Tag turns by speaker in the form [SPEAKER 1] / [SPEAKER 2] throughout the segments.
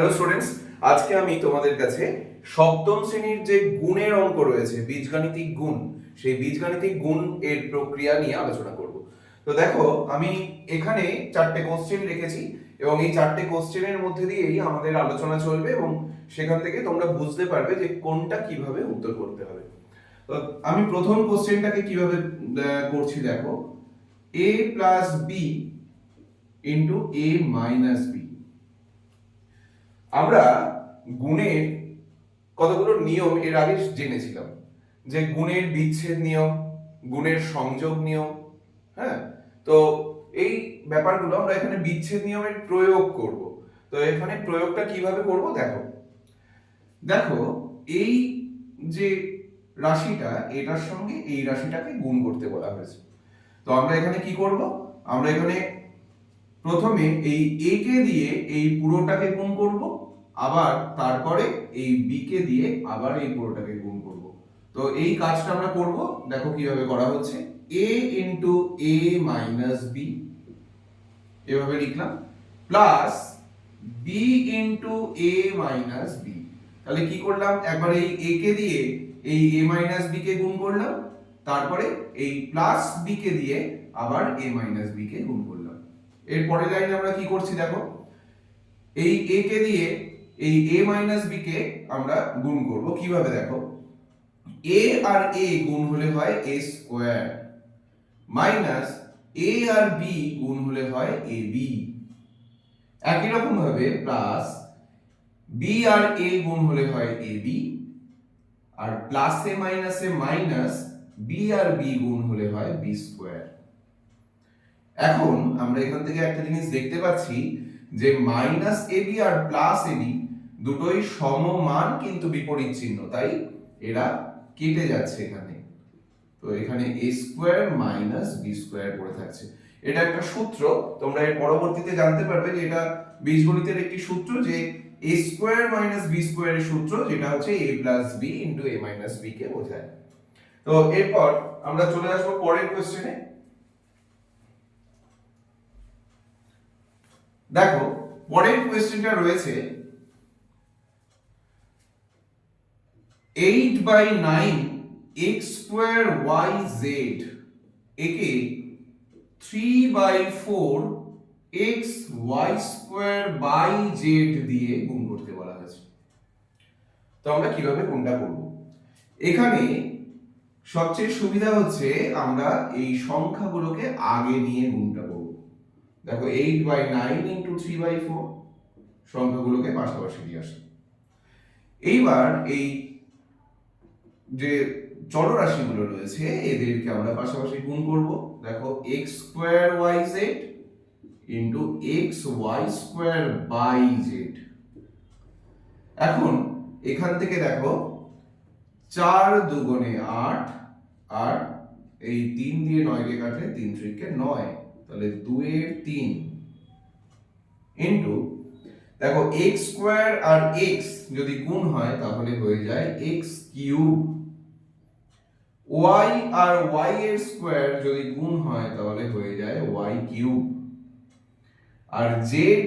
[SPEAKER 1] Hello students আজকে আমি তোমাদের কাছে সপ্তম শ্রেণির যে গুণের অঙ্ক রয়েছে, বীজগাণিতিক গুণ, সেই বীজগাণিতিক গুণ এর প্রক্রিয়া নিয়ে আলোচনা করব। তো দেখো, আমি এখানে চারটে কোশ্চেন রেখেছি এবং এই চারটে কোশ্চেনের মধ্যে দিয়েই আমাদের আলোচনা চলবে এবং সেখান থেকে তোমরা বুঝতে পারবে যে কোনটা কীভাবে উত্তর করতে হবে। তো আমি প্রথম কোশ্চেনটাকে কীভাবে করছি দেখো। A plus B into A minus B আমরা গুণের কতগুলো নিয়ম এর আগে জেনেছিলাম? যে গুণের বিচ্ছেদ নিয়ম, গুণের সংযোগ নিয়ম হ্যাঁ? তো এই ব্যাপারগুলো আমরা এখানে বিচ্ছেদ নিয়মের প্রয়োগ করব। তো এখানে প্রয়োগটা কীভাবে করব? দেখো। দেখো, এই যে রাশিটা, এটার সঙ্গে এই রাশিটাকে গুণ করতে বলা হয়েছে। তো আমরা এখানে কি করব? আমরা এখানে প্রথমে এই এ কে দিয়ে এই পুরোটাকে গুণ করব। আবার তারপরে এই বি কে দিয়ে আবার এই পুরোটাকে গুণ করব। তো এই কাজটা আমরা করব। দেখো কীভাবে করা হচ্ছে। A into A minus B এভাবে লিখলাম। Plus B into A minus B তাহলে কি করলাম? একবার এই a কে দিয়ে এই a মাইনাস বি কে গুণ করলাম। তারপরে এই প্লাস বি কে দিয়ে আবার a মাইনাস বি কে গুণ করলাম। এর পরের লাইনে আমরা কি করছি দেখো? এই a কে দিয়ে এই এ মাইনাস b কে আমরা গুণ করব। কীভাবে দেখো? এ আর এ গুণ হলে হয় a স্কোয়ার মাইনাস এ আর বি গুণ হলে হয় এ বি একই রকম ভাবে প্লাস বি আর এ গুণ হলে হয় এ বি আর প্লাসে মাইনাসে মাইনাস বি আর বি গুণ হলে হয় বি স্কোয়ার এখন আমরা এখান থেকে একটা জিনিস দেখতে পাচ্ছি যে মাইনাস এবি আর প্লাস এবি দুটোই সমমান কিন্তু বিপরীত চিহ্ন, তাই এরা কেটে যাচ্ছে এখানে। তো এখানে A square minus B square পড়ে থাকছে। এটা একটা সূত্র, তোমরা এর পরবর্তীতে জানতে পারবে যে এটা বীজগণিতের একটি সূত্র যে এ স্কোয়ার মাইনাস বি স্কোয়ারের সূত্র, যেটা হচ্ছে A plus B into A minus B কে বোঝায়। তো এরপর আমরা চলে আসব পরের কোশ্চেনে দেখো, পরের কোয়েশ্চেনটা রয়েছে eight by nine X square Y Z একে three by four X Y square by Z দিয়ে গুণ করতে বলা হয়েছে। তো আমরা কীভাবে গুণটা করব? এখানে সবচেয়ে সুবিধা হচ্ছে আমরা এই সংখ্যাগুলোকে আগে নিয়ে গুণটা করব। দেখো eight by nine into three by four সংখ্যাগুলোকে পাশাপাশি দিয়ে আসে এইবার এই যে চলরাশিগুলো রয়েছে, এদেরকে আমরা পাশাপাশি গুণ করব। দেখো X square Y Z into X Y square by Z এখন, এখান থেকে দেখো, চার দুগুণে আট, আর এই তিন দিয়ে নয়কে কাটলে তিন ত্রিকে নয়, তাহলে দুয়ের তিন ইন্টু দেখো এক্স স্কোয়ার আর এক্স যদি গুণ হয়, তাহলে হয়ে যায় এক্স কিউব ওয়াই আর ওয়াই এর স্কোয়ার যদি গুণ হয় তাহলে হয়ে যায় ওয়াই কিউব আর জেড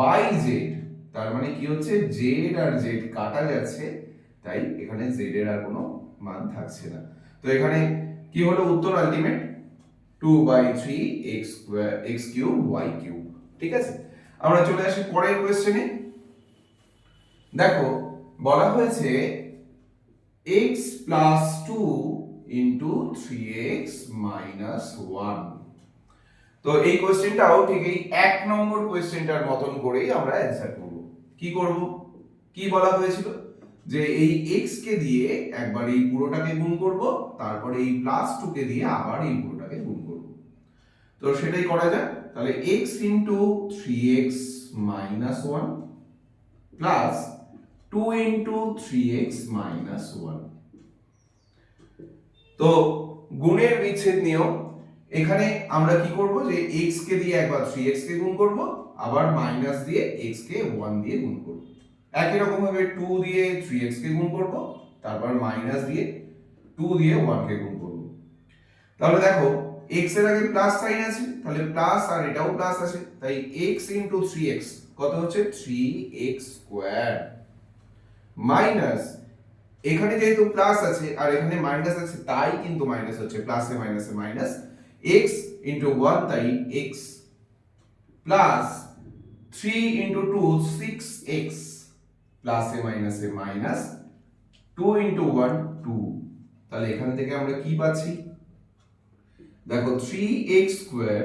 [SPEAKER 1] বাই জেড তার মানে কি হচ্ছে? জেড আর জেড কাটা যাচ্ছে, তাই এখানে জেড এর আর কোনো মান থাকছে না। তো এখানে কি হলো উত্তর ultimate two by three X square X cube Y cube ঠিক আছে? আমরা চলে আসি পরের কোয়েশ্চেনে দেখো, বলা হয়েছে X plus two into three X minus one তো এই কোয়েশ্চেনটাও ঠিক এই এক নম্বর কোয়েশ্চেনটার মতন করেই আমরা অ্যান্সার করব। কি করব? কি বলা হয়েছিল? যে এই এক্স কে দিয়ে একবার এই পুরোটাকে গুণ করব, তারপরে এই প্লাস টু কে দিয়ে আবার এই পুরোটাকে গুণ করব। তো সেটাই করা যায় তাহলে X into three X minus one plus two into three X minus one তো গুণের বিচ্ছেদ নিয়ম, এখানে আমরা কি করব যে x কে দিয়ে একবার 3x কে গুণ করব, আবার মাইনাস দিয়ে x কে 1 দিয়ে গুণ করব। একই রকম ভাবে 2 দিয়ে 3x কে গুণ করব, তারপর মাইনাস দিয়ে 2 দিয়ে 1 কে গুণ করব। তাহলে দেখো, x এর আগে প্লাস সাইন আছে, তাহলে প্লাস আর এটাও প্লাস আছে, তাই x 3x কত হচ্ছে? থ্রি এক্স স্কোয়ার মাইনাস এখানে যেহেতু প্লাস আছে আর এখানে মাইনাস আছে, তাই কিন্তু মাইনাস হচ্ছে প্লাসে মাইনাসে মাইনাস এক্স ইন্টু ওয়ান তাই X plus three into two six X প্লাসে মাইনাসে minus two into one two তাহলে এখান থেকে আমরা কি পাচ্ছি? দেখো three X square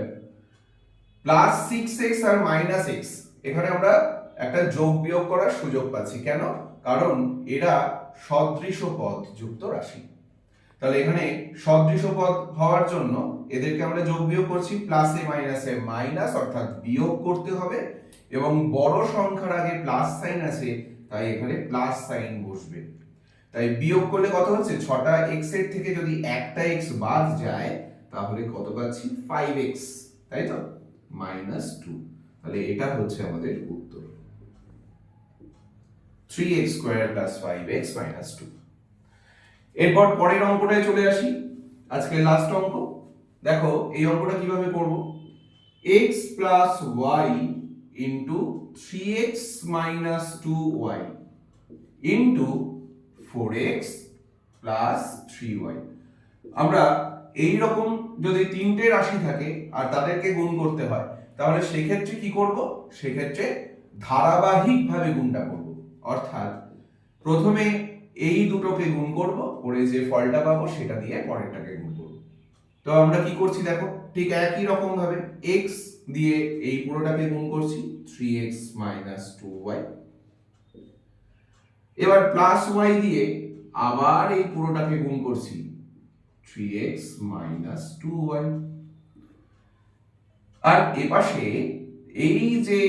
[SPEAKER 1] plus six X আর মাইনাস এক্স এখানে আমরা একটা যোগ বিয়োগ করার সুযোগ পাচ্ছি। কেন? কারণ এরা সদৃশ পদ যুক্ত রাশি। তাহলে এখানে সদৃশ পদ হওয়ার জন্য এদেরকে আমরা যোগ বিয়োগ করছি প্লাসে মাইনাসে মাইনাস অর্থাৎ বিয়োগ করতে হবে এবং বড় সংখ্যার আগে প্লাস সাইন আছে, তাই এখানে প্লাস সাইন বসবে। তাই বিয়োগ করলে কত হচ্ছে? ছটা এক্সের থেকে যদি একটা এক্স বাদ যায়, তাহলে কত পাচ্ছি? ফাইভ এক্স তাই তো? মাইনাস টু তাহলে এটা হচ্ছে আমাদের উত্তর। Three X square plus five X minus two এরপর পরের অঙ্কটায় চলে আসি। আজকে লাস্ট অঙ্ক। দেখো, এই অঙ্কটা কীভাবে করব? X plus Y into three X minus two Y into four X plus three Y আমরা এই রকম যদি তিনটে রাশি থাকে আর তাদেরকে গুণ করতে হয়, তাহলে সেক্ষেত্রে কি করব? সেক্ষেত্রে ধারাবাহিকভাবে গুণটা করব। অর্থাৎ প্রথমে এই দুটোকে গুণ করব, করে যে ফলটা পাবো সেটা দিয়ে পরেরটাকে গুণ করব। তো আমরা কি করছি দেখো, ঠিক একই রকম ভাবে এক্স দিয়ে এই পুরোটাকে গুণ করছি three X minus two Y এবার প্লাস ওয়াই দিয়ে আবার এই পুরোটাকে গুণ করছি three X minus two Y আর এপাশে এই যে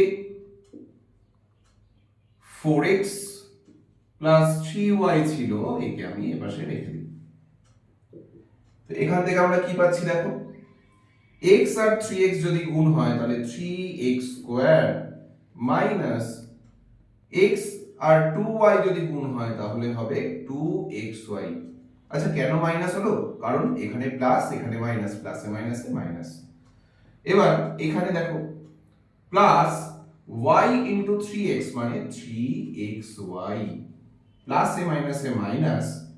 [SPEAKER 1] four X plus three Y ছিল, একে আমি এপাশে রেখে দিই। তো এখান থেকে আমরা কি পাচ্ছি দেখো? এক্স আর থ্রি এক্স যদি গুণ হয়, তাহলে three X square minus X আর টু ওয়াই যদি গুণ হয়, তাহলে হবে টু এক্স ওয়াই আচ্ছা কেন মাইনাস হলো? কারণ এখানে প্লাস এখানে মাইনাস প্লাসে মাইনাসে মাইনাস এবার এখানে দেখো plus Y into three X মানে থ্রি এক্স ওয়াই প্লাসে মাইনাসে মাইনাস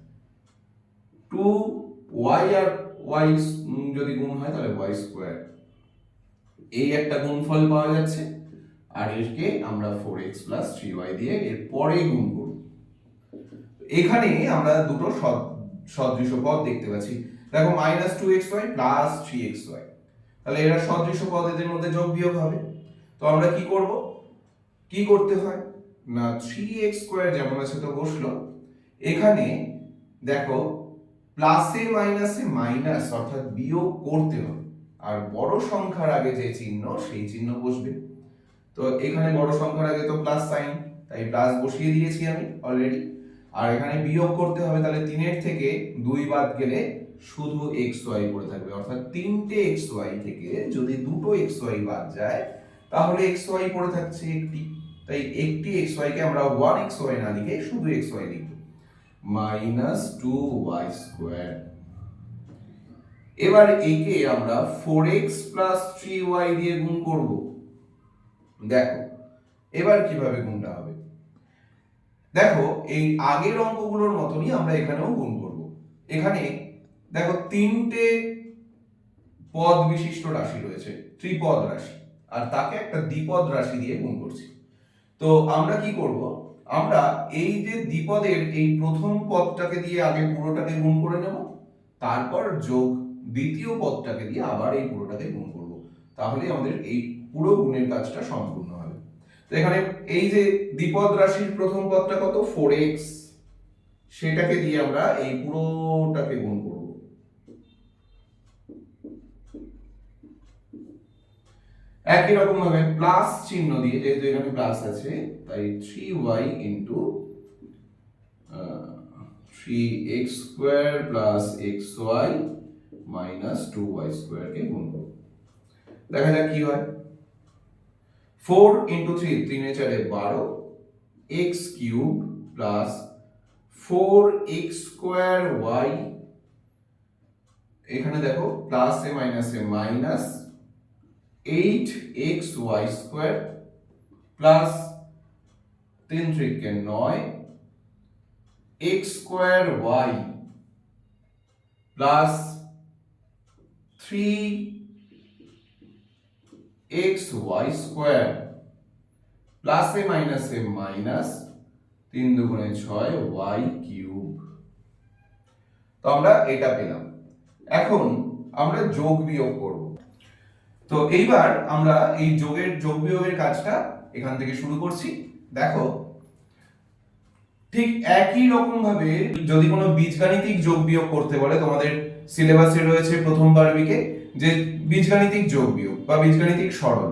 [SPEAKER 1] টু ওয়াই আর ওয়াই যদি গুণ হয় তাহলে ওয়াই স্কোয়ার এই একটা গুণফল পাওয়া যাচ্ছে। আর এরকে আমরা four X plus three Y দিয়ে এর পরে গুণ করব। এখানে আমরা দুটো সদ- সদৃশ পদ দেখতে পাচ্ছি। দেখো minus two X Y plus three X Y তাহলে এরা সদৃশ পদ এদের মধ্যে যোগ বিয়োগ হবে। তো আমরা কি করব? কি করতে হয়? না থ্রি এক্স স্কোয়ার যেমন আছে তো বসল। এখানে দেখো প্লাসে মাইনাসে মাইনাস অর্থাৎ বিয়োগ করতে হবে। আর বড় সংখ্যার আগে যে চিহ্ন, সেই চিহ্ন বসবে। তো এখানে বড় সংখ্যার আগে তো প্লাস সাইন তাই প্লাস বসিয়ে দিয়েছি আমি অলরেডি আর এখানে বিয়োগ করতে হবে, তাহলে তিনের থেকে দুই বাদ গেলে শুধু এক্স ওয়াই পড়ে থাকবে। অর্থাৎ তিনটে এক্স ওয়াই থেকে যদি দুটো এক্স ওয়াই বাদ যায় তাহলে এক্স ওয়াই পড়ে থাকছে একটি। তাই একটি এক্স কে আমরা ওয়ান এক্স ওয়াই না লিখে শুধু এক্স ওয়াই লিখব। মাইনাস টু ওয়াই স্কোয়ার এবার একে আমরা four X plus three Y দিয়ে গুণ করব। দেখো, এবার কীভাবে গুণটা হবে? দেখো, এই আগের অঙ্কগুলোর মতনই আমরা এখানেও গুণ করব। এখানে দেখো তিনটে পদ বিশিষ্ট রাশি রয়েছে, ত্রিপদ রাশি। আর তাকে একটা দ্বিপদ রাশি দিয়ে গুণ করছি। তো আমরা কি করব? আমরা এই যে দ্বিপদের এই প্রথম পদটাকে দিয়ে আগে পুরোটাকে গুণ করে নেব, তারপর যোগ দ্বিতীয় পদটাকে দিয়ে আবার এই পুরোটাকে গুণ করব। তাহলে আমাদের এই পুরো গুণের কাজটা সম্পূর্ণ হবে। তো এখানে এই যে দ্বিপদ রাশির প্রথম পদটা কত? ফোর এক্স সেটাকে দিয়ে আমরা এই পুরোটাকে গুণ করব। একই রকম ভাবে প্লাস চিহ্ন দিয়ে, যেহেতু এখানে প্লাস আছে, তাই three Y into three X square plus X Y minus two Y স্কোয়ারকে গুণ করব। দেখা যাক কি হয়। ফোর ইন্টু থ্রি তিনে চারে বারো X cube plus four X square Y এখানে দেখো প্লাসে মাইনাসে minus eight X Y square plus তিন ত্রিকে নয় X square Y plus three X Y square প্লাসে মাইনাসে মাইনাস তিন দুগুণে ছয় ওয়াই কিউব তো আমরা এটা পেলাম এখন আমরা যোগ বিয়োগ করব তো এইবার আমরা এই যোগের, যোগ বিয়োগের কাজটা এখান থেকে শুরু করছি। দেখো, ঠিক একই রকম ভাবে যদি কোনো বীজগাণিতিক যোগ বিয়োগ করতে বলে, তোমাদের সিলেবাসে রয়েছে প্রথম বারবিকে যে বীজগাণিতিক যোগ বিয়োগ বা বীজগাণিতিক সরল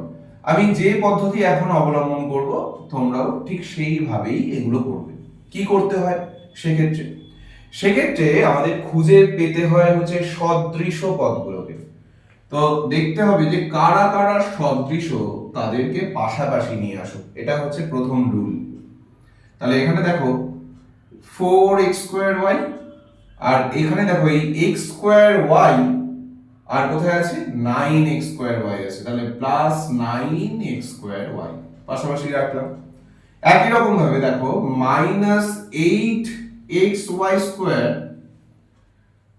[SPEAKER 1] আমি যে পদ্ধতি এখন অবলম্বন করব, তোমরাও ঠিক সেইভাবেই এগুলো করবে। কি করতে হয় সেক্ষেত্রে? সেক্ষেত্রে আমাদের খুঁজে পেতে হয় হচ্ছে সদৃশ পদগুলোকে। তো দেখতে হবে যে কারা কারা সদৃশ তাদেরকে পাশাপাশি নিয়ে আসো। এটা হচ্ছে প্রথম রুল তাহলে এখানে দেখো ফোর এক্স স্কোয়ার ওয়াই আর এখানে দেখো এই এক্স স্কোয়ার ওয়াই আর কোথায় আছে? নাইন এক্স স্কোয়ার ওয়াই আছে। তাহলে plus nine x square y পাশাপাশি রাখলাম। একই রকম ভাবে দেখো minus eight x y square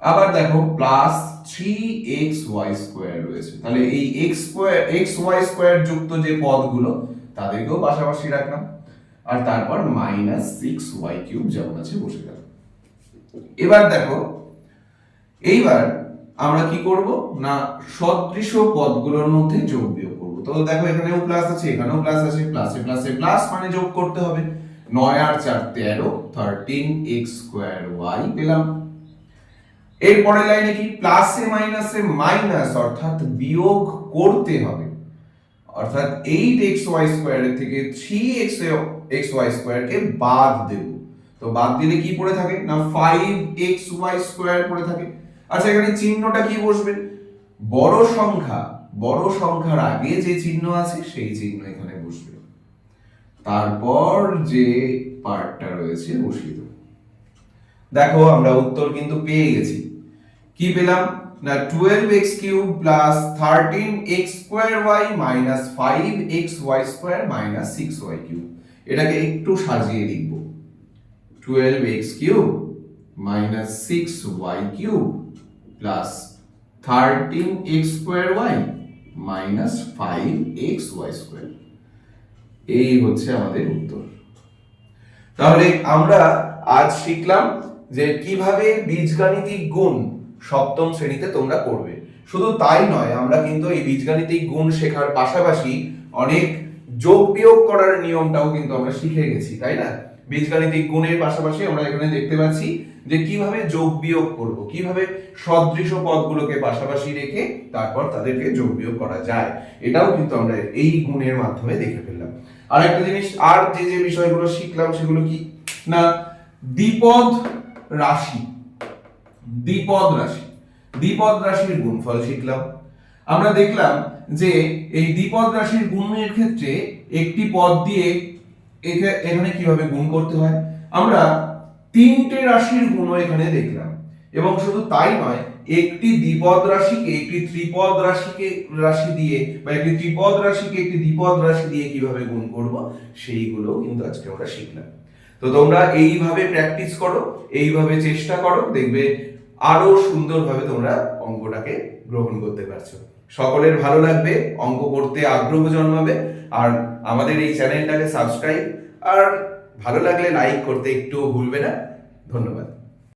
[SPEAKER 1] আবার দেখো plus three x y square রয়েছে। তাহলে এই x square x y square যুক্ত যে পদগুলো, তাদেরকেও পাশাপাশি রাখলাম। আর তারপর মাইনাস সিক্স ওয়াই কিউব যেমন আছে বসে গেল। এবার দেখো, এইবার আমরা কি করব? না, সদৃশ পদগুলোর মধ্যে যোগ বিয়োগ করব। তো দেখো, এখানেও প্লাস আছে, এখানেও প্লাস আছে প্লাসে প্লাসে প্লাস মানে যোগ করতে হবে। নয় আর চার তেরো থার্টিন এক্স স্কোয়ার ওয়াই পেলাম। এর পরের লাইনে কি? প্লাসে মাইনাসে মাইনাস অর্থাৎ বিয়োগ করতে হবে। অর্থাৎ এইট এক্স ওয়াই স্কোয়ারের থেকে থ্রি এক্স এক্স ওয়াই স্কোয়ারকে বাদ দেব। তো বাদ দিলে কি পড়ে থাকে? না ফাইভ এক্স ওয়াই স্কোয়ার পড়ে থাকে। আচ্ছা এখানে চিহ্নটা কি বসবে? বড় সংখ্যা, বড় সংখ্যার আগে যে চিহ্ন আছে, সেই চিহ্ন এখানে বসবে। তারপর যে পার্টটা রয়েছে, বসিয়ে দেখো আমরা উত্তর কিন্তু পেয়ে গেছি। কি পেলাম? না twelve x cube plus thirteen x square y minus five x y square minus six y cube এটাকে একটু সাজিয়ে লিখব। Twelve x cube minus six y cube plus thirteen x square y minus five x y square এই হচ্ছে আমাদের উত্তর। তাহলে আমরা আজ শিখলাম যে কীভাবে বীজগাণিতিক গুণ সপ্তম শ্রেণীতে তোমরা করবে। শুধু তাই নয়, আমরা কিন্তু এই বীজগাণিতিক গুণ শেখার পাশাপাশি অনেক যোগ বিয়োগ করার নিয়মটাও কিন্তু আমরা শিখে গেছি, তাই না? বীজগাণিতিক গুণের পাশাপাশি আমরা এখানে দেখতে পাচ্ছি যে কীভাবে যোগ বিয়োগ করব, কীভাবে সদৃশ পদগুলোকে পাশাপাশি রেখে তারপর তাদেরকে যোগ বিয়োগ করা যায়, এটাও কিন্তু আমরা এই গুণের মাধ্যমে দেখে ফেললাম। আর একটা জিনিস, আর যে যে বিষয়গুলো শিখলাম সেগুলো কি? না, দ্বিপদ রাশি, দ্বিপদ রাশি। দ্বিপদ রাশির গুণফল শিখলাম। আমরা দেখলাম যে এই দ্বিপদ রাশির গুণের ক্ষেত্রে একটি পদ দিয়ে এখা- এখানে কীভাবে গুণ করতে হয়? আমরা তিনটে রাশির গুণও এখানে দেখলাম। এবং শুধু তাই নয়, একটি দ্বিপদ রাশিকে একটি ত্রিপদ রাশিকে, রাশি দিয়ে বা একটি ত্রিপদ রাশিকে একটি দ্বিপদ রাশি দিয়ে কীভাবে গুণ করব সেইগুলো কিন্তু আজকে আমরা শিখলাম। তো তোমরা এইভাবে প্র্যাকটিস করো, এইভাবে চেষ্টা করো, দেখবে আরও সুন্দরভাবে তোমরা অঙ্কটাকে গ্রহণ করতে পারছ। সকলের ভালো লাগবে, অঙ্ক করতে আগ্রহ জন্মাবে, আর আমাদের এই চ্যানেলটাকে সাবস্ক্রাইব আর ভালো লাগলে লাইক করতে একটু ভুলবে না। ধন্যবাদ।